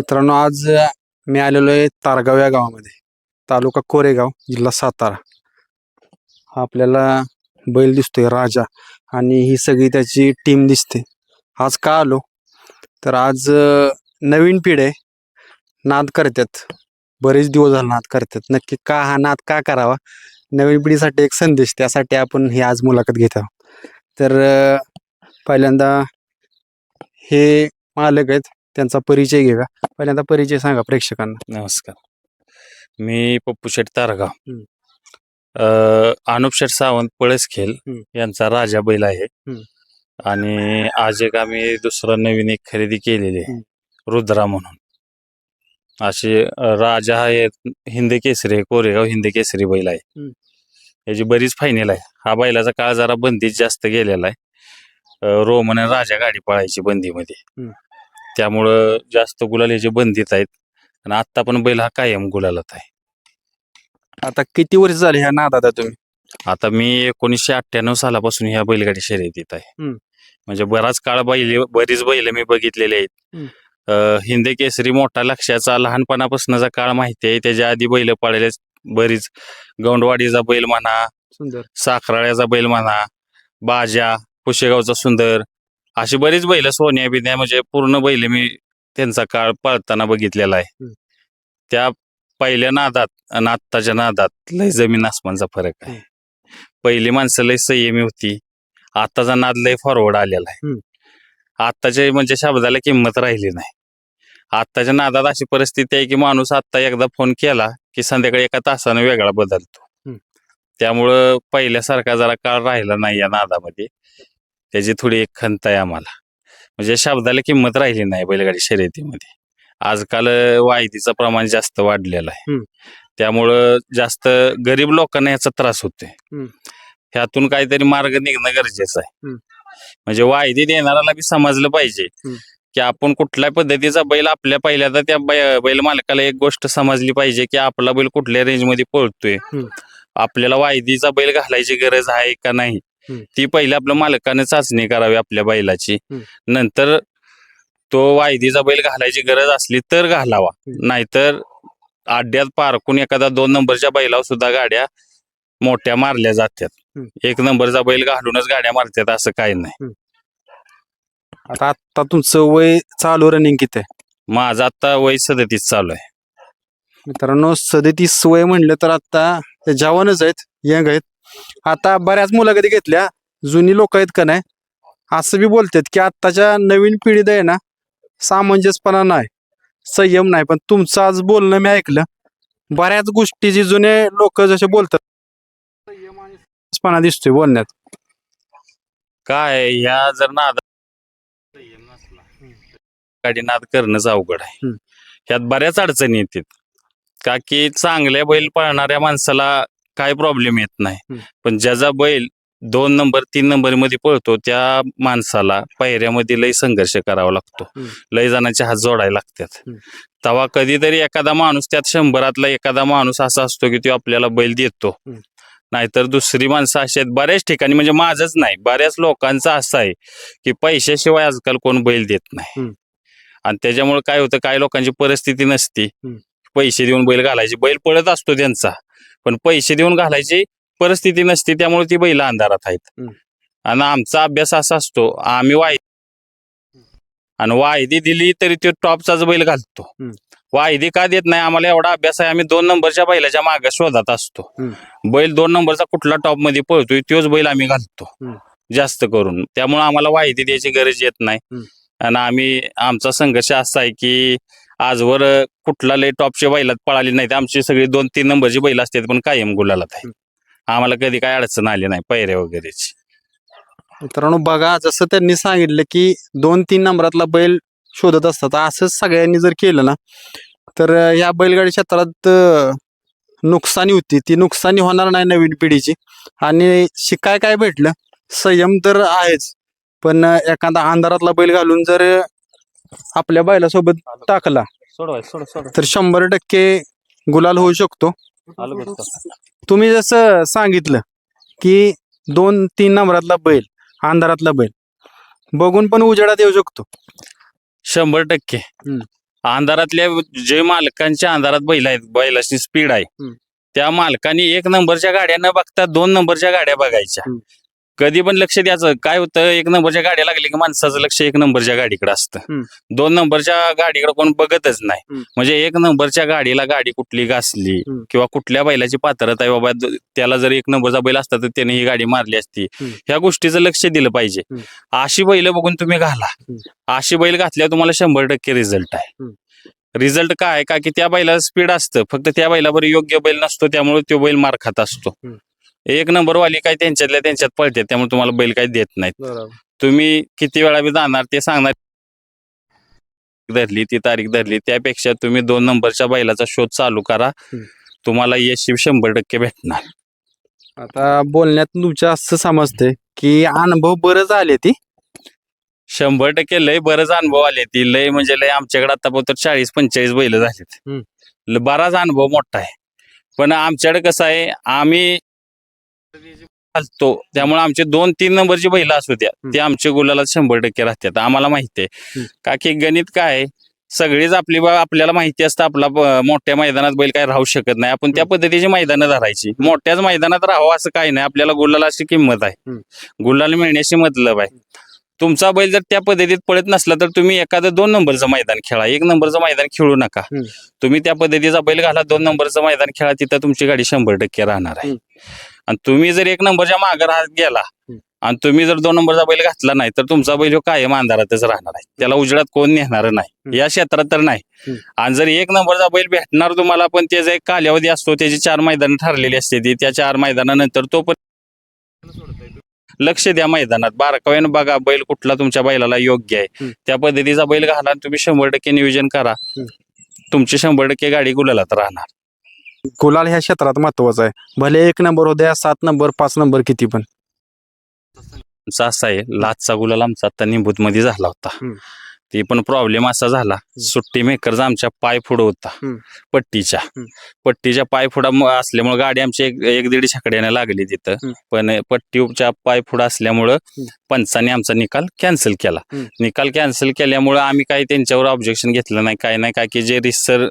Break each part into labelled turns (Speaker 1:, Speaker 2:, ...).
Speaker 1: मित्रांनो आज मी आलेलो आहे तारगाव या गावामध्ये. तालुका कोरेगाव जिल्हा सातारा. हा आपल्याला बैल दिसतोय राजा. आणि ही सगळी त्याची टीम दिसते. आज का आलो? तर आज नवीन पिढी आहे नाद करतात बरेच दिवस झाले नाद करतात नक्की का हा नाद का करावा? नवीन पिढीसाठी एक संदेश त्यासाठी आपण ही आज मुलाखत घेत आहोत. तर पहिल्यांदा हे मालक आहेत. त्यांचा परिचय घेऊया. पहिल्यांदा परिचय सांगा प्रेक्षकांना.
Speaker 2: नमस्कार. मी पप्पू शेठ तारगाव.
Speaker 1: हम्म.
Speaker 2: अ, अनुप शेठ सावंत पळसखेल
Speaker 1: हम्म.
Speaker 2: यांचा राजा बैल आहे.
Speaker 1: हम्म.
Speaker 2: आणि आज एक आम्ही दुसरं नवीन एक खरेदी केलेली आहे. रुद्रा म्हणून. अशी अ, राजा हा एक हिंदी केसरी आहे कोरेगाव हिंदी केसरी बैल आहे.
Speaker 1: हम्म.
Speaker 2: याची बरीच फायनल आहे. हा बैलाचा काळ जरा बंदीत जास्त गेलेला आहे. अ, रोमन आणि राजा गाडी पळायची बंदीमध्ये.
Speaker 1: हम्म.
Speaker 2: त्यामुळं जास्त गुलाल ह्याचे बंदीत आहेत आणि आत्ता पण बैल हा कायम गुलालात आहे.
Speaker 1: आता किती वर्ष झाले ह्या नादात आहे तुम्ही?
Speaker 2: आता मी एकोणीसशे अठ्ठ्याण्णव सालापासून ह्या बैलगाडी शर्यतीत आहे.
Speaker 1: हम्म.
Speaker 2: म्हणजे बराच काळ बैल बरीच बैल मी बघितलेले आहेत.
Speaker 1: हम्म.
Speaker 2: हिंदी केसरी मोठा लक्षाचा लहानपणापासूनचा काळ माहिती आहे. त्याच्या आधी बैल पाळले बरीच गौंडवाडीचा बैल म्हणा
Speaker 1: सुंदर.
Speaker 2: साखराळ्याचा बैल म्हणा बाजा पुशेगावचा सुंदर अशी बरीच बैल सोन्या बिन्या म्हणजे पूर्ण बैल मी त्यांचा काळ पळताना बघितलेला आहे. त्या पहिल्या नादात आणि आत्ताच्या नादात लय जमीन आसमानचा फरक आहे. पहिली माणसं लय संयमी होती आताचा नाद लय फॉरवर्ड आलेला आहे. आत्ताच्या म्हणजे शब्दाला किंमत राहिली नाही आत्ताच्या नादात अशी परिस्थिती आहे की माणूस आत्ता एकदा फोन केला की संध्याकाळी एका तासानं वेगळा बदलतो. त्यामुळं पहिल्यासारखा जरा काळ राहिला नाही या नादामध्ये त्याची थोडी एक खंत आहे आम्हाला म्हणजे शब्दाला किंमत राहिली नाही बैलगाडी शर्यतीमध्ये आजकाल वायदीचं प्रमाण जास्त वाढलेलं आहे
Speaker 1: हम्म.
Speaker 2: त्यामुळं जास्त गरीब लोकांना याचा त्रास होतोय
Speaker 1: हम्म.
Speaker 2: ह्यातून काहीतरी मार्ग निघणं गरजेचं आहे
Speaker 1: हम्म.
Speaker 2: म्हणजे वायदी देणाऱ्याला बी समजलं पाहिजे
Speaker 1: हम्म.
Speaker 2: की आपण कुठल्या पद्धतीचा बैल आपल्या पहिल्यांदा त्या बै- बैल मालकाला एक गोष्ट समजली पाहिजे की आपला बैल कुठल्या रेंजमध्ये पळतोय
Speaker 1: हम्म.
Speaker 2: आपल्याला वायदीचा बैल घालायची गरज आहे का नाही. ती पहिले आपल्या मालकाने चाचणी करावी आपल्या बैलाची. नंतर तो वायदीचा बैल घालायची गरज असली तर घालावा. नाहीतर आड्यात पारकून एखादा दोन नंबरच्या बैलावर सुद्धा गाड्या मोठ्या मारल्या जातात. एक नंबरचा बैल घालूनच गाड्या मारतात असं काही नाही.
Speaker 1: आता आता तुमचं वय चालू रनिंग किती आहे?
Speaker 2: माझं आता वय सदतीस चालू आहे.
Speaker 1: मित्रांनो सदतीस वय म्हणलं तर आता ते जवानच आहेत यंग आहेत. आता बऱ्याच मुलाखती घेतल्या जुनी लोक आहेत का नाही? असं बी बोलतात की आत्ताच्या नवीन पिढीत आहे ना सामंजस्यपणा नाही संयम नाही. पण तुमचं आज बोलणं मी ऐकलं बऱ्याच गोष्टी जी जुने लोक जसे बोलतात संयमपणा दिसतोय बोलण्यात.
Speaker 2: काय ह्या जर नाद गाडी नाद करणंच अवघड आहे.
Speaker 1: हम्म.
Speaker 2: ह्यात बऱ्याच अडचणी येतात. का की चांगल्या बैल पळणाऱ्या माणसाला काय प्रॉब्लेम येत नाही
Speaker 1: हम्म.
Speaker 2: पण ज्याचा बैल दोन नंबर तीन नंबरमध्ये पळतो त्या माणसाला पायऱ्यामध्ये लय संघर्ष करावा लागतो
Speaker 1: हम्म.
Speaker 2: लय जणांचे हात जोडायला लागतात
Speaker 1: हम्म.
Speaker 2: तेव्हा कधीतरी एखादा माणूस त्यात शंभरातला एखादा माणूस असा असतो की तो आपल्याला बैल देतो
Speaker 1: हम्म.
Speaker 2: नाहीतर दुसरी माणसं अशी आहेत बऱ्याच ठिकाणी म्हणजे माझंच नाही बऱ्याच लोकांचं असं आहे की पैशाशिवाय आजकाल कोण बैल देत नाही
Speaker 1: हम्म.
Speaker 2: आणि त्याच्यामुळे काय होतं काय लोकांची परिस्थिती नसती
Speaker 1: हम्म.
Speaker 2: पैसे देऊन बैल घालायचे बैल पळत असतो त्यांचा पण पैसे देऊन घालायची परिस्थिती नसती त्यामुळे ती बैल अंधारात आहेत. आणि आमचा अभ्यास असा असतो आम्ही वाय आणि वायदी दिली तरी तो टॉपचाच बैल घालतो. वायदी का देत नाही आम्हाला एवढा अभ्यास आहे आम्ही दोन नंबरच्या बैलाच्या मागे शोधात असतो. बैल दोन नंबरचा कुठला टॉपमध्ये पळतोय तोच बैल आम्ही घालतो. जास्त करून त्यामुळे आम्हाला वायदी द्यायची गरज येत नाही. आणि आम्ही आमचा संघर्ष असा आहे की आजवर कुठला लय टॉपच्या बैलात पळाली नाही आमची सगळी दोन तीन नंबरची बैल असतात पण कायम गुलालात आहे. आम्हाला कधी काय अडचण आली नाही पैऱ्या वगैरेची.
Speaker 1: मित्रांनो बघा जसं त्यांनी सांगितलं की दोन तीन नंबरातला बैल शोधत असतात असंच सगळ्यांनी जर केलं ना तर या बैलगाडी क्षेत्रात नुकसानी होती. ती नुकसानी होणार नाही नवीन पिढीची. आणि शिकाय काय भेटलं? संयम तर आहेच. पण एखादा अंधारातला बैल घालून जर आपल्या बैलासोबत टाकला.
Speaker 2: सोडवाय सोड सोड.
Speaker 1: तर शंभर टक्के गुलाल होऊ शकतो. तुम्ही जसं सांगितलं की दोन तीन नंबरातला बैल अंधारातला बैल बघून पण उजेडात येऊ शकतो.
Speaker 2: शंभर टक्के.
Speaker 1: हम्म.
Speaker 2: अंधारातल्या जे मालकांच्या अंधारात बैल आहेत बैलाची स्पीड आहे
Speaker 1: हम्म.
Speaker 2: त्या मालकांनी एक नंबरच्या गाड्या न बघता दोन नंबरच्या गाड्या बघायच्या.
Speaker 1: हम्म.
Speaker 2: कधी पण लक्ष द्यायचं काय होतं एक नंबरच्या गाड्या लागली की माणसाचं लक्ष एक नंबरच्या गाडीकडे असतं
Speaker 1: हम्म.
Speaker 2: दोन नंबरच्या गाडीकडे कोण बघतच नाही. म्हणजे एक नंबरच्या गाडीला गाडी कुठली घासली
Speaker 1: हम्म.
Speaker 2: किंवा कुठल्या बैलाची पात्रता आहे बाबा द- त्याला जर एक नंबरचा बैल असता तर त्याने ही गाडी मारली असती
Speaker 1: हम्म.
Speaker 2: ह्या गोष्टीचं लक्ष दिलं पाहिजे
Speaker 1: हम्म.
Speaker 2: अशी बैल बघून तुम्ही घाला. अशी बैल घातल्यावर तुम्हाला शंभर टक्के रिझल्ट आहे
Speaker 1: हम्म.
Speaker 2: रिझल्ट काय? का की त्या बैलाला स्पीड असतं फक्त त्या बैलावर योग्य बैल नसतो त्यामुळे तो बैल मार खात असतो
Speaker 1: हम्म.
Speaker 2: एक नंबर वाली काय त्यांच्यातल्या त्यांच्यात पळते त्यामुळे तुम्हाला बैल काही देत नाहीत.
Speaker 1: बरोबर.
Speaker 2: तुम्ही किती वेळा बी जाणार ते सांगणार. धरली ती तारीख धरली त्यापेक्षा तुम्ही दोन नंबरच्या बैलाचा शोध चालू करा.
Speaker 1: हम्म.
Speaker 2: तुम्हाला यश शंभर टक्के भेटणार.
Speaker 1: आता बोलण्यात तुमच्या असं समजते की अनुभव बरंच आले ती?
Speaker 2: शंभर टक्के लय बरंच अनुभव आले ती. लय म्हणजे लय आमच्याकडे आता चाळीस पंचेचाळीस बैल झालेत.
Speaker 1: हम्म.
Speaker 2: ल- बराच अनुभव मोठा आहे. पण आमच्याकडे कसं आहे आम्ही घालतो त्यामुळे आमचे दोन तीन नंबरची बैल असू द्या. ते आमच्या गुलाला शंभर टक्के राहतात आम्हाला माहिती आहे. का की गणित काय सगळीच आपली आपल्याला माहिती असतं आपला मोठ्या मैदानात बैल काय राहू शकत नाही. आपण त्या पद्धतीची मैदानं धरायची. मोठ्याच मैदानात राहावं असं काही नाही. आपल्याला गुलालाची किंमत आहे. गुलाल मिळण्याची मतलब आहे. तुमचा बैल जर त्या पद्धतीत पळत नसला तर तुम्ही एखादं दोन नंबरचं मैदान खेळा. एक नंबरचं मैदान खेळू नका. तुम्ही त्या पद्धतीचा बैल घाला दोन नंबरचं मैदान खेळा तिथं तुमची गाडी शंभर टक्के राहणार आहे. आणि तुम्ही जर एक नंबरच्या मागे राहत गेला. आणि तुम्ही जर दोन नंबरचा बैल घातला नाही तर तुमचा बैल ह्यो कायम अंधारातच राहणार आहे त्याला उजेडात कोण नेणार नाही. या क्षेत्रात तर नाही. आणि जर एक नंबरचा बैल भेटणार तुम्हाला पण त्याचा एक कालावधी असतो त्याची चार मैदान ठरलेली असते ती त्या चार मैदानानंतर तो पण लक्ष द्या मैदानात बारकाव्यानं बघा बैल कुठला तुमच्या बैलाला योग्य आहे. त्या पद्धतीचा बैल घाला आणि तुम्ही शंभर टक्के नियोजन करा
Speaker 1: तुमची
Speaker 2: शंभर टक्के गाडी गुलालात राहणार
Speaker 1: गुलाल ह्या क्षेत्रात महत्त्वाचा आहे भले एक नंबर हो द्या सात नंबर पाच नंबर किती पण
Speaker 2: आमचा असा आहे लाचचा गुलाल आमचा आता निंबूत मध्ये झाला होता. ते पण प्रॉब्लेम असा झाला सुट्टी मेकरचा आमच्या पाय पुढं होता. पट्टीच्या. पट्टीच्या पाय पुढा असल्यामुळे गाडी आमची एक एक दीड छकड्याने लागली तिथं. पण पट्टीच्या पाय पुढं असल्यामुळं पंचाने आमचा निकाल कॅन्सल केला. निकाल कॅन्सल केल्यामुळं आम्ही काही त्यांच्यावर ऑब्जेक्शन घेतलं नाही काय नाही काय की जे रिसर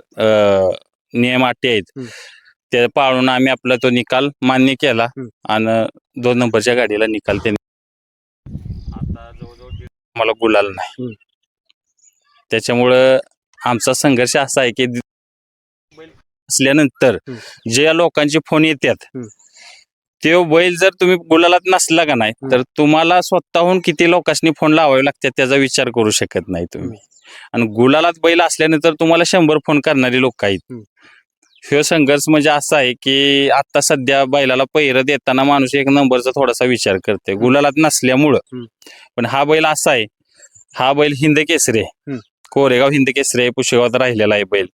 Speaker 2: नियम अटी आहेत
Speaker 1: हम्म.
Speaker 2: ते पाळून आम्ही आपला तो निकाल मान्य केला
Speaker 1: हम्म.
Speaker 2: आणि दोन नंबरच्या गाडीला निकाल त्यांनी आता जवळजवळ दीड मला गुलाल नाही. त्याच्यामुळं आमचा संघर्ष असा आहे की दि- असल्यानंतर
Speaker 1: हम्म.
Speaker 2: जे लोकांचे फोन येतात
Speaker 1: हम्म.
Speaker 2: ते बैल जर तुम्ही गुलालात नसला का नाही. तर तुम्हाला स्वतःहून किती लोकांनी फोन लावावे लागतात त्याचा विचार करू शकत नाही तुम्ही आणि गुलालात बैल असल्यानंतर तुम्हाला शंभर फोन करणारे लोक आहेत. ह्यो संघर्ष म्हणजे असा आहे की आता सध्या बैलाला पैर देताना माणूस एक नंबरचा थोडासा विचार करते गुलालात नसल्यामुळं. पण हा बैल असा आहे हा बैल हिंद केसरी आहे. कोरेगाव हिंद केसरी आहे पुशेगावात राहिलेला आहे बैल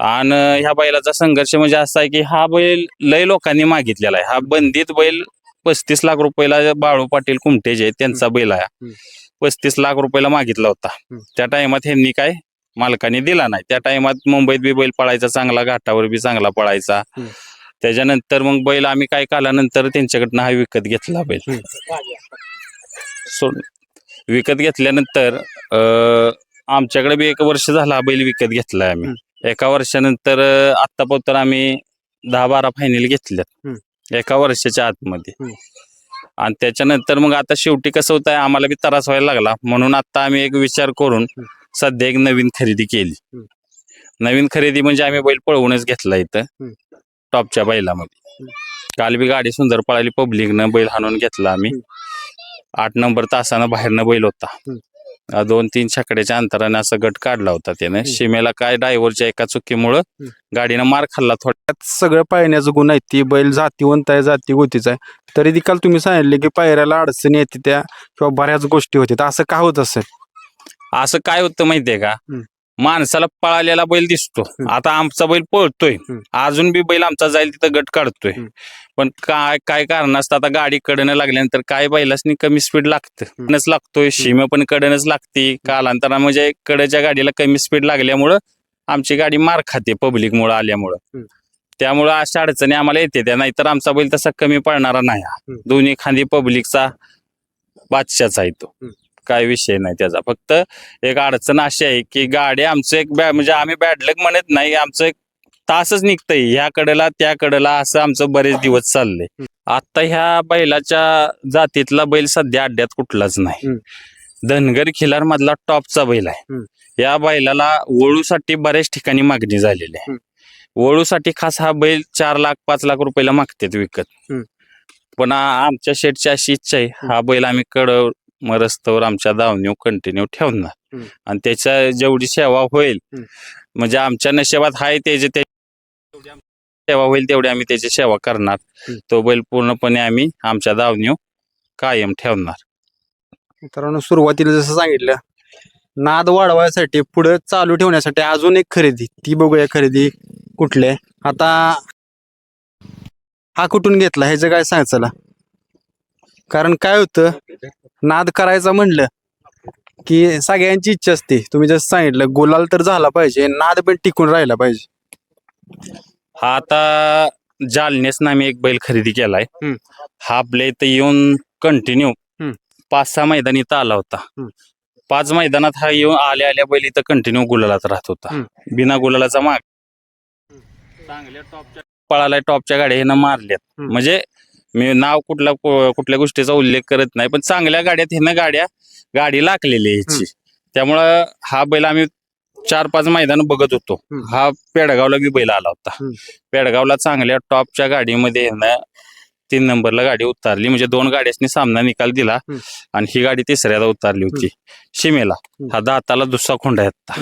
Speaker 2: आणि ह्या बैलाचा संघर्ष म्हणजे असा आहे की हा बैल लय लोकांनी मागितलेला आहे. हा बंदीत बैल पस्तीस लाख रुपयाला बाळू पाटील कुमटे जे त्यांचा बैल आहे. पस्तीस लाख रुपयाला मागितला होता. त्या टाइमात ह्यांनी काय? मालकाने दिला नाही. त्या टाइमात मुंबईत बी बैल पळायचा चांगला घाटावर बी चांगला पळायचा. त्याच्यानंतर मग बैल आम्ही काय कालानंतर त्यांच्याकडनं हा विकत घेतला बैल. सोड विकत घेतल्यानंतर आमच्याकडे बी एक वर्ष झाला बैल विकत घेतलाय आम्ही. एका वर्षानंतर अं, आत्तापर्यंत आम्ही दहा बारा फायनल घेतल्यात एका वर्षाच्या आतमध्ये. आणि त्याच्यानंतर मग आता शेवटी कसं होत आहे आम्हाला बी त्रास व्हायला लागला. म्हणून आता आम्ही एक विचार करून सध्या एक नवीन खरेदी केली. नवीन खरेदी म्हणजे आम्ही बैल पळवूनच घेतला इथं. टॉपच्या बैलामध्ये. काल बी गाडी सुंदर पळाली पब्लिकनं बैल हाणून घेतला आम्ही. आठ नंबर तासानं बाहेरनं बैल होता. अं, दोन तीन छकड्याच्या अंतराने असा गट काढला होता त्यानं. सीमेला काय ड्रायव्हरच्या एका चुकीमुळं गाडीनं मार खाल्ला. थोडा
Speaker 1: त्यात सगळं पायण्याचं गुण आहे. ती बैल जातीवंत आहे जाती गोतीचा आहे. तरी देखील तुम्ही सांगितले की पायऱ्याला अडचणी येते त्या किंवा बऱ्याच गोष्टी होत्या असं का होत असेल?
Speaker 2: असं काय होतं माहितीये का?
Speaker 1: हम्म.
Speaker 2: माणसाला पळालेला बैल दिसतो. आता आमचा बैल पळतोय. अजून बी बैल आमचा जाईल तिथं गट काढतोय. पण काय काय कारण असतं आता गाडी कडनं लागल्यानंतर काय बैलासनी कमी स्पीड लागतं लागतोय शिम पण कडनच लागते कालांतरा म्हणजे कडेच्या गाडीला कमी स्पीड लागल्यामुळं आमची गाडी मार खाते पब्लिक मुळे आल्यामुळं. त्यामुळं अशा अडचणी आम्हाला येते त्या नाहीतर आमचा बैल तसा कमी पडणारा नाही. दोन्ही खांदी पब्लिकचा बादशाचा आहे तो
Speaker 1: हम्म.
Speaker 2: काय विषय नाही त्याचा. फक्त एक अडचण अशी आहे की गाडी आमचं एक बॅ म्हणजे आम्ही बॅडलक म्हणत नाही आमचं एक तासच निघतंय. ह्या कडेला त्या कडेला असं आमचं बरेच दिवस चाललंय. आता ह्या बैलाच्या जातीतला बैल सध्या अड्ड्यात कुठलाच नाही. धनगर खिलार मधला टॉपचा बैल आहे. या बैलाला वळूसाठी बऱ्याच ठिकाणी मागणी झालेली आहे. वळूसाठी खास हा बैल चार लाख पाच लाख रुपयाला मागतात विकत. पण आमच्या शेटची अशी इच्छा आहे हा बैल आम्ही कड रस्त्यावर आमच्या दावणीवर कंटिन्यू ठेवणार. आणि त्याच्या जेवढी सेवा होईल. म्हणजे आमच्या नशिबात हाय त्याचे ते सेवा होईल तेवढी आम्ही त्याची सेवा करणार. तो बैल पूर्णपणे आम्ही आमच्या दावणीवर कायम ठेवणार
Speaker 1: मित्रांनो सुरुवातीला जसं सांगितलं नाद वाढवायसाठी पुढे चालू ठेवण्यासाठी अजून एक खरेदी ती बघूया खरेदी कुठले आता हा कुठून घेतला ह्याचं काय सांग चला कारण काय होतं नाद करायचं म्हणलं की सगळ्यांची इच्छा असते तुम्ही जसं सांगितलं गुलाल तर झाला पाहिजे नाद पण टिकून राहिला पाहिजे
Speaker 2: हा आता जालनेस आम्ही एक बैल खरेदी केलाय
Speaker 1: हम्म.
Speaker 2: हा आपल्या इथं येऊन कंटिन्यू
Speaker 1: हम्म.
Speaker 2: पाच सहा मैदान इथं आला होता
Speaker 1: हम्म.
Speaker 2: पाच मैदानात हा येऊन आल्या आल्या बैल इथं कंटिन्यू गुलालात राहत होता. बिना गुलालाचा माग चांगल्या टॉपच्या पळाला टॉपच्या गाड्या ह्यानं मारल्यात
Speaker 1: हम्म.
Speaker 2: म्हणजे मी नाव कुठला कु- कुठल्या गोष्टीचा उल्लेख करत नाही पण चांगल्या गाड्यात ह्यानं गाड्या गाडी लागलेली ह्याची. त्यामुळं हा बैल आम्ही चार पाच मैदान बघत होतो. हा पेडगावला बी बैल आला होता. पेडगावला चांगल्या टॉपच्या गाडीमध्ये ह्यानं तीन नंबरला गाडी उतारली म्हणजे दोन गाड्यासनी सामना निकाल दिला. आणि ही गाडी तिसऱ्याला उतारली होती. शिमेला. हा दाताला दुसरा खोंड आहे आता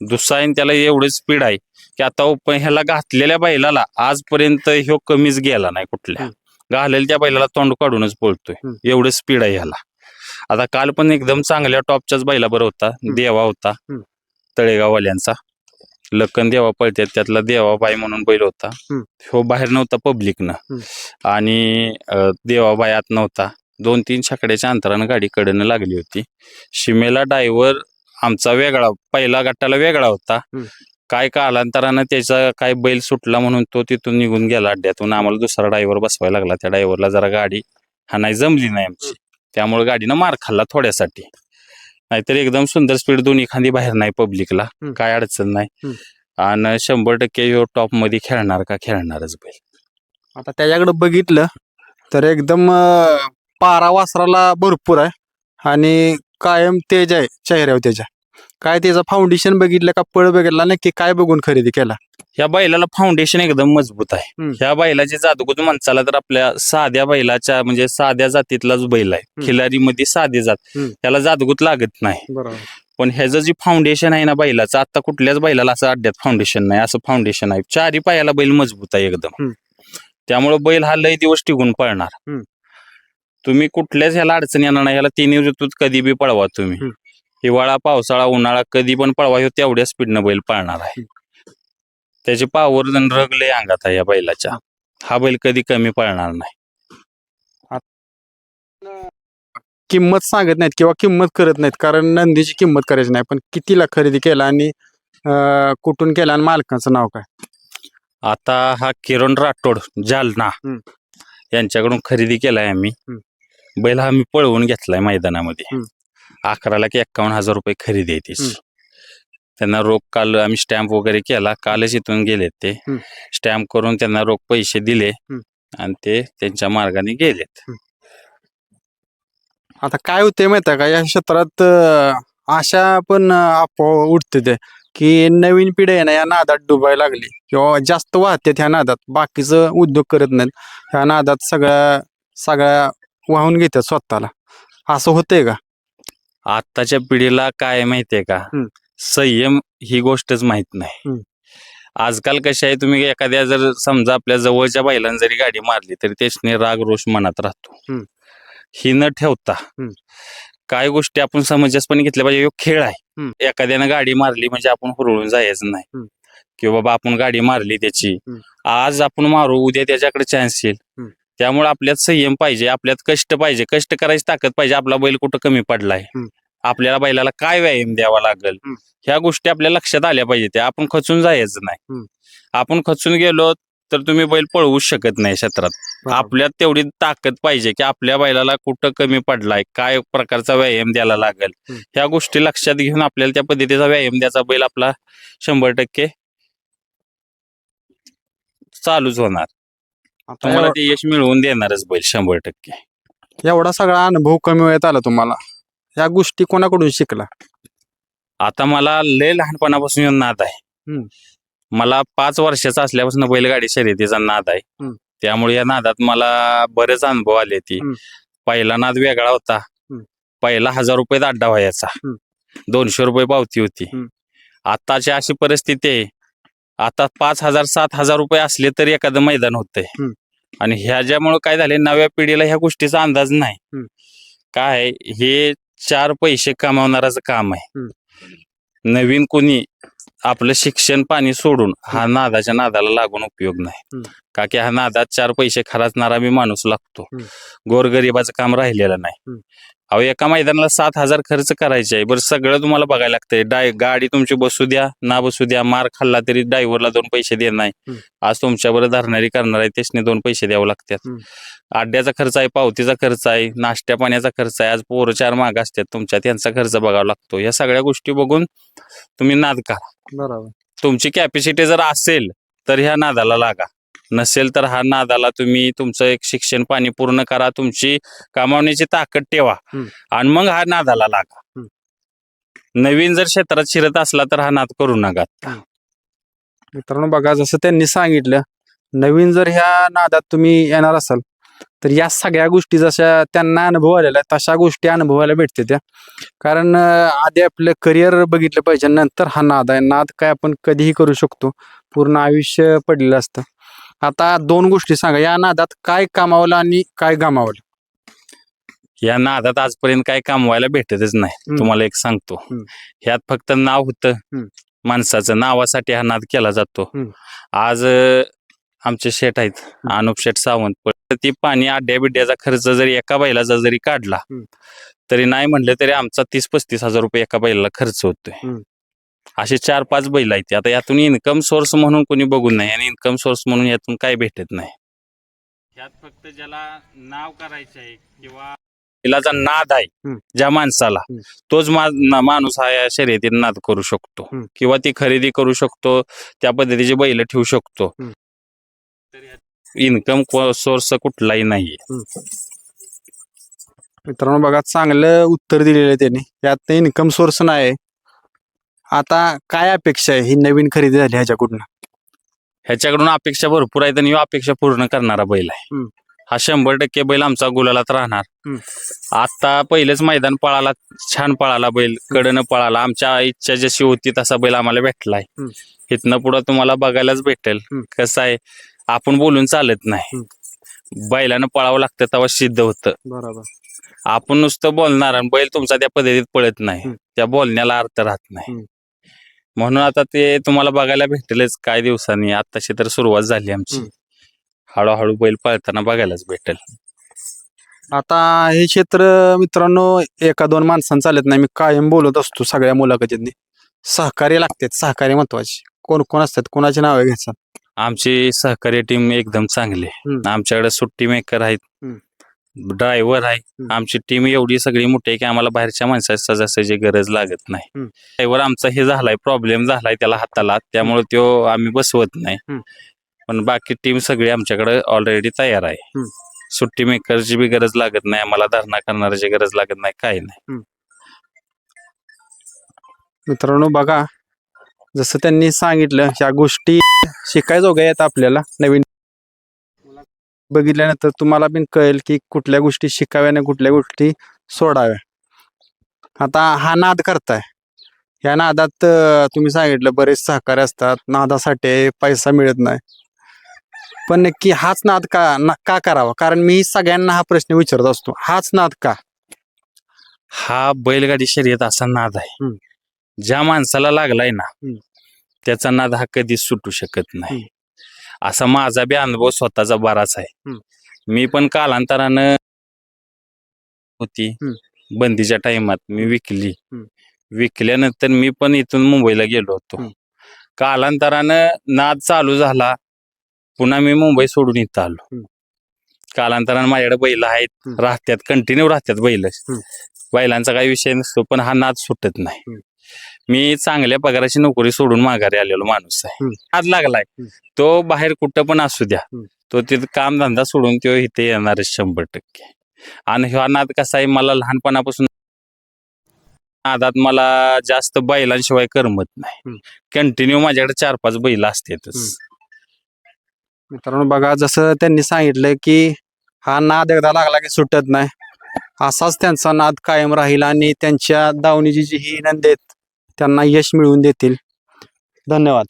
Speaker 2: दुसरा आहे आणि त्याला एवढी स्पीड आहे की आता ह्याला घातलेल्या बैलाला आजपर्यंत ह्यो कमीच गेला नाही कुठल्या. घालेल त्या बैलाला तोंड काढूनच पळतोय
Speaker 1: हम्म.
Speaker 2: एवढं स्पीड आहे ह्याला. आता काल पण एकदम चांगल्या टॉपच्याच बैलाबर होता. देवा होता. तळेगाववाल्यांचा. लक्कन देवा पळतात त्यातला देवाबाई म्हणून बैल होता. ह्यो बाहेर नव्हता पब्लिकनं. आणि देवाबाई आत नव्हता. दोन तीन छकड्याच्या अंतरानं गाडी कडनं लागली होती. शिमेला डायव्हर आमचा वेगळा पहिला गटाला वेगळा होता. काय कालांतरानं त्याचा काय बैल सुटला म्हणून तो तिथून निघून गेला अड्ड्यातून. आम्हाला दुसरा ड्रायव्हर बसवायला लागला. त्या ड्रायव्हरला जरा गाडी हा नाही जमली नाही आमची. त्यामुळे गाडीनं मार खाल्ला थोड्यासाठी. नाहीतर एकदम सुंदर स्पीड दोन्ही खांदी बाहेर नाही पब्लिकला. काय अडचण नाही. आणि शंभर टक्के टॉपमध्ये खेळणार का खेळणारच बैल.
Speaker 1: आता त्याच्याकडे बघितलं तर एकदम पारा वासराला भरपूर आहे. आणि कायम तेज आहे चेहऱ्यावर त्याच्या. काय त्याचं फाउंडेशन बघितलं का पळ बघितला नक्की काय बघून खरेदी केला
Speaker 2: ह्या बैलाला फाउंडेशन एकदम मजबूत आहे
Speaker 1: हम्म.
Speaker 2: ह्या बैलाची जादूगुज माणसाला तर आपल्या साध्या बैलाच्या म्हणजे साध्या जातीतलाच बैल आहे
Speaker 1: हम्म.
Speaker 2: खिलारीमध्ये साधी जात
Speaker 1: हम्म.
Speaker 2: त्याला जादूगुत लागत नाही
Speaker 1: बरोबर
Speaker 2: पण ह्याचं जे फाउंडेशन आहे ना बैलाचं आता कुठल्याच बैलाला असं अड्ड्यात फाउंडेशन नाही असं फाउंडेशन आहे चारी पायाला बैल मजबूत आहे एकदम
Speaker 1: हम्म.
Speaker 2: त्यामुळे बैल हा लय दिवस टिकून पळणार
Speaker 1: हम्म.
Speaker 2: तुम्ही कुठल्याच ह्याला अडचण येणार नाही ह्याला तिन्ही ऋतूत कधी बी पळवा तुम्ही
Speaker 1: हम्म.
Speaker 2: हिवाळा पावसाळा उन्हाळा कधी पण पळवा ह्यो तेवढ्या स्पीडनं बैल पळणार आहे. त्याची पावर रग लय अंगात आहे या बैलाच्या. हा बैल कधी कमी पळणार नाही.
Speaker 1: किंमत सांगत नाहीत किंवा किंमत करत नाहीत कारण नंदीची किंमत करायची नाही पण कितीला खरेदी केला आणि अं, कुठून केला आणि मालकाचं नाव काय?
Speaker 2: आता हा किरण राठोड जालना.
Speaker 1: हम्म.
Speaker 2: यांच्याकडून खरेदी केलाय आम्ही. बैल हा आम्ही पळवून घेतलाय मैदानामध्ये.
Speaker 1: हम्म.
Speaker 2: अकरा लाख एक्कावन्न हजार रुपये खरेदी आहे त्याची. त्यांना रोख काल आम्ही स्टॅम्प वगैरे केला. कालच इथून गेलेत ते. स्टॅम्प करून त्यांना रोख पैसे दिले. आणि ते त्यांच्या मार्गाने गेलेत.
Speaker 1: आता काय होते माहिती का? या क्षेत्रात अं, आशा पण आपोआप उठते ते. की नवीन पिढी आहे ना या नादात डुबायला लागली. किंवा जास्त वाहते ह्या नादात. बाकीचं उद्योग करत नाहीत. ह्या नादात सगळ्या सगळ्या वाहून घेतात स्वतःला. असं होतंय का?
Speaker 2: आत्ताच्या पिढीला काय माहितीये का
Speaker 1: हम्म.
Speaker 2: संयम ही गोष्टच माहीत नाही
Speaker 1: हम्म.
Speaker 2: आजकाल कशी आहे तुम्ही एखाद्या जर समजा आपल्या जवळच्या बैलांनी जरी गाडी मारली तरी त्याने राग रोष मनात राहतो
Speaker 1: हम्म.
Speaker 2: ही न ठेवता
Speaker 1: हम्म.
Speaker 2: काय गोष्टी आपण समंजसपणे घेतल्या पाहिजे ह्यो खेळ आहे. एखाद्यानं गाडी मारली म्हणजे आपण हुरळून जायचं नाही
Speaker 1: हम्म.
Speaker 2: की बाबा आपण गाडी मारली त्याची
Speaker 1: हम्म.
Speaker 2: आज आपण मारू उद्या त्याच्याकडे चान्स येईल
Speaker 1: हम्म.
Speaker 2: त्यामुळे आपल्यात संयम पाहिजे आपल्यात कष्ट पाहिजे. कष्ट करायची ताकद पाहिजे आपला बैल कुठं कमी पडलाय.
Speaker 1: हम्म.
Speaker 2: आपल्याला बैलाला काय व्यायाम द्यावा लागेल?
Speaker 1: हम्म.
Speaker 2: ह्या गोष्टी आपल्या लक्षात आल्या पाहिजे त्या. आपण खचून जायचं नाही. आपण खचून गेलो तर तुम्ही बैल पळवूच शकत नाही क्षेत्रात. आपल्यात तेवढी ताकद पाहिजे की आपल्या बैलाला कुठं कमी पडलाय काय प्रकारचा व्यायाम द्यायला लागेल?
Speaker 1: हम्म.
Speaker 2: ह्या गोष्टी लक्षात घेऊन आपल्याला त्या पद्धतीचा व्यायाम द्यायचा. बैल आपला शंभर टक्के चालूच होणार. तुम्हाला ते यश मिळवून देणारच बैल शंभर टक्के
Speaker 1: एवढा सगळा अनुभव कमी वयात आला तुम्हाला या गोष्टी कोणाकडून शिकला
Speaker 2: आता मला लय लहानपणापासून नाद आहे. मला पाच वर्षाचा असल्यापासून बैलगाडी शर्यतीचा नाद आहे. त्यामुळे या नादात मला बरेच अनुभव आले ती. पहिला नाद वेगळा होता. पहिला हजार रुपये अड्डा व्हायचा. दोनशे रुपये पावती होती. आताची अशी परिस्थिती आहे आता पाच हजार सात हजार रुपये असले तरी एखादं मैदान होतंय. आणि ह्याच्यामुळे काय झाले नव्या पिढीला ह्या गोष्टीचा अंदाज नाही. काय हे चार पैसे कमावणाराचं काम आहे. नवीन कोणी आपलं शिक्षण पाणी सोडून हा नादाच्या नादाला लागून उपयोग नाही. का की हा नादात चार पैसे खराचणारा बी माणूस लागतो. गोरगरिबाचं काम राहिलेलं नाही. अहो एका मैदानाला सात हजार खर्च करायचे आहे. बरं सगळं तुम्हाला बघायला लागतंय. डाय गाडी तुमची बसू द्या ना बसू द्या. मार खाल्ला तरी ड्रायव्हरला दोन पैसे देत नाही.
Speaker 1: हम्म.
Speaker 2: आज तुमच्याबरोबर धरणारी करणार आहे त्याने दोन पैसे द्यावे लागतात.
Speaker 1: हम्म.
Speaker 2: अड्ड्याचा खर्च आहे पावतीचा खर्च आहे नाश्त्या पाण्याचा खर्च आहे. आज पोरं चार माग असतात. तुमच्या त्यांचा खर्च बघावा लागतो. या सगळ्या गोष्टी बघून तुम्ही नाद करा.
Speaker 1: बरोबर.
Speaker 2: तुमची कॅपॅसिटी जर असेल तर ह्या नादाला लागा. नसेल तर हा नादाला तुम्ही तुमचं एक शिक्षण पाणी पूर्ण करा तुमची कमावण्याची ताकद ठेवा
Speaker 1: हम्म.
Speaker 2: आणि मग हा नादाला लागा.
Speaker 1: हम्म.
Speaker 2: नवीन जर क्षेत्रात शिरत असला तर हा नाद करू नका.
Speaker 1: मित्रांनो बघा जसं त्यांनी सांगितलं नवीन जर ह्या नादात तुम्ही येणार असाल तर या सगळ्या गोष्टी जशा त्यांना अनुभव आलेला आहे तशा गोष्टी अनुभवायला भेटते त्या. कारण अं, आधी आपलं करिअर बघितलं पाहिजे नंतर हा नाद आहे. नाद काय आपण कधीही करू शकतो. पूर्ण आयुष्य पडलेलं असतं. आता दोन गोष्टी सांगा या नादात काय कमावलं आणि काय गमावलं
Speaker 2: या नादात आजपर्यंत काय कमवायला भेटतच नाही. तुम्हाला एक सांगतो. ह्यात फक्त नाव होतं. माणसाचं नावासाठी हा नाद केला जातो. आज आमचे शेठ आहेत अनुप शेठ सावंत पण ती पाणी आड्या बिड्याचा खर्च जरी एका बैलाचा जरी काढला. तरी नाही म्हणलं तरी आमचा तीस पस्तीस हजार रुपये एका बैलाला खर्च होतोय. असे चार पाच बैल आहेत आता यातून इन्कम सोर्स म्हणून कोणी बघून नाही आणि इन्कम सोर्स म्हणून यातून काय भेटत नाही यात फक्त ज्याला नाव करायचं आहे किंवा बैलाचा नाद आहे. ज्या माणसाला. तोच माणूस हा या शर्यतीत नाद करू शकतो. किंवा ती खरेदी करू शकतो त्या पद्धतीची बैल ठेवू शकतो. इन्कम सोर्स कुठलाही नाहीये
Speaker 1: मित्रांनो बघा चांगलं उत्तर दिलेलं आहे त्यांनी यात इन्कम सोर्स नाही आता काय अपेक्षा आहे ही नवीन खरेदी झाली ह्याच्याकडून
Speaker 2: ह्याच्याकडून अपेक्षा भरपूर आहेत आणि ह्यो अपेक्षा पूर्ण करणारा बैल आहे
Speaker 1: हम्म.
Speaker 2: हा शंभर टक्के बैल आमचा गुलालात राहणार
Speaker 1: हम्म.
Speaker 2: आता पहिलेच मैदान पळाला छान पळाला बैल कडनं पळाला आमच्या इच्छा जशी होती तसा बैल आम्हाला भेटलाय
Speaker 1: हम्म.
Speaker 2: इथनं पुढं तुम्हाला बघायलाच भेटेल
Speaker 1: हम्म.
Speaker 2: कसं आहे आपण बोलून चालत नाही बैलानं पळावं लागतं तेव्हा सिद्ध होतं
Speaker 1: बरोबर
Speaker 2: आपण नुसतं बोलणार आणि बैल तुमचा त्या पद्धतीत पळत नाही
Speaker 1: हम्म.
Speaker 2: त्या बोलण्याला अर्थ राहत नाही
Speaker 1: हम्म.
Speaker 2: म्हणून आता ते तुम्हाला बघायला भेटेलच काही दिवसांनी. आताशी तर सुरुवात झाली आमची. हळूहळू बैल पळताना बघायलाच भेटेल.
Speaker 1: आता हे क्षेत्र मित्रांनो एका दोन माणसांचं चालत नाही. मी कायम बोलत असतो सगळ्या मुलाखतींनी. सहकार्य लागतात. सहकार्य महत्त्वाचे. कोण कोण असतात? कोणाची नावे घ्यायचं?
Speaker 2: आमची सहकार्य टीम एकदम चांगली आहे.
Speaker 1: हम्म.
Speaker 2: आमच्याकडे सुट्टी मेकर आहेत. ड्रायव्हर आहे. आमची टीम एवढी सगळी मोठी आहे की आम्हाला बाहेरच्या माणसाची सजासजी गरज लागत नाही. ड्रायव्हर आमचा हे झालाय प्रॉब्लेम झालाय त्याला हाताला. त्यामुळे तो आम्ही बसवत नाही. पण बाकी टीम सगळी आमच्याकडे ऑलरेडी तयार आहे. सुट्टी मेकरची बी गरज लागत नाही. आम्हाला धरणा करणाऱ्याची गरज लागत नाही. काही नाही.
Speaker 1: मित्रांनो बघा. जसं त्यांनी सांगितलं ह्या गोष्टी शिकायजोग्या आहेत आपल्याला. नवीन बघितल्यानंतर तुम्हाला पण कळेल की कुठल्या गोष्टी शिकाव्या आणि कुठल्या गोष्टी सोडाव्या. आता हा नाद करताय. या नादात तुम्ही सांगितलं बरेच सहकार्य असतात. नादासाठी पैसा मिळत नाही. पण नक्की हाच नाद का ना- का करावा? कारण मी सगळ्यांना हा प्रश्न विचारत असतो. हाच नाद का?
Speaker 2: हा बैलगाडी शर्यत असा नाद आहे. ज्या माणसाला लागलाय ना. त्याचा नाद हा कधीच सुटू शकत नाही. असा माझा बी अनुभव स्वतःचा बराच आहे. मी पण कालांतरानं होती. बंदीच्या टाइमात मी विकली. विकल्यानंतर मी पण इथून मुंबईला गेलो होतो. कालांतरानं नाद चालू झाला पुन्हा मी मुंबई सोडून इथं आलो. कालांतरानं माझ्याकडे बैल आहेत. राहत्यात कंटिन्यू राहत्यात बैल. बैलांचा काही विषय नसतो पण हा नाद सुटत नाही. मी चांगल्या पगाराची नोकरी सोडून माघारी आलेलो माणूस आहे. नाद लागलाय. तो बाहेर कुठं पण असू द्या. तो तिथं काम धंदा सोडून तो इथे येणारच शंभर टक्के आणि हा नाद कसा आहे मला लहानपणापासून नादात मला जास्त बैलांशिवाय करमत नाही. कंटिन्यू माझ्याकडे चार पाच बैल असतातच.
Speaker 1: मित्रांनो बघा जसं त्यांनी सांगितलं की हा नाद एकदा लागला की सुटत नाही असाच त्यांचा नाद कायम राहील आणि त्यांच्या दावणीची जी ही नंदी आहेत त्यांना यश मिळवून देतील. धन्यवाद.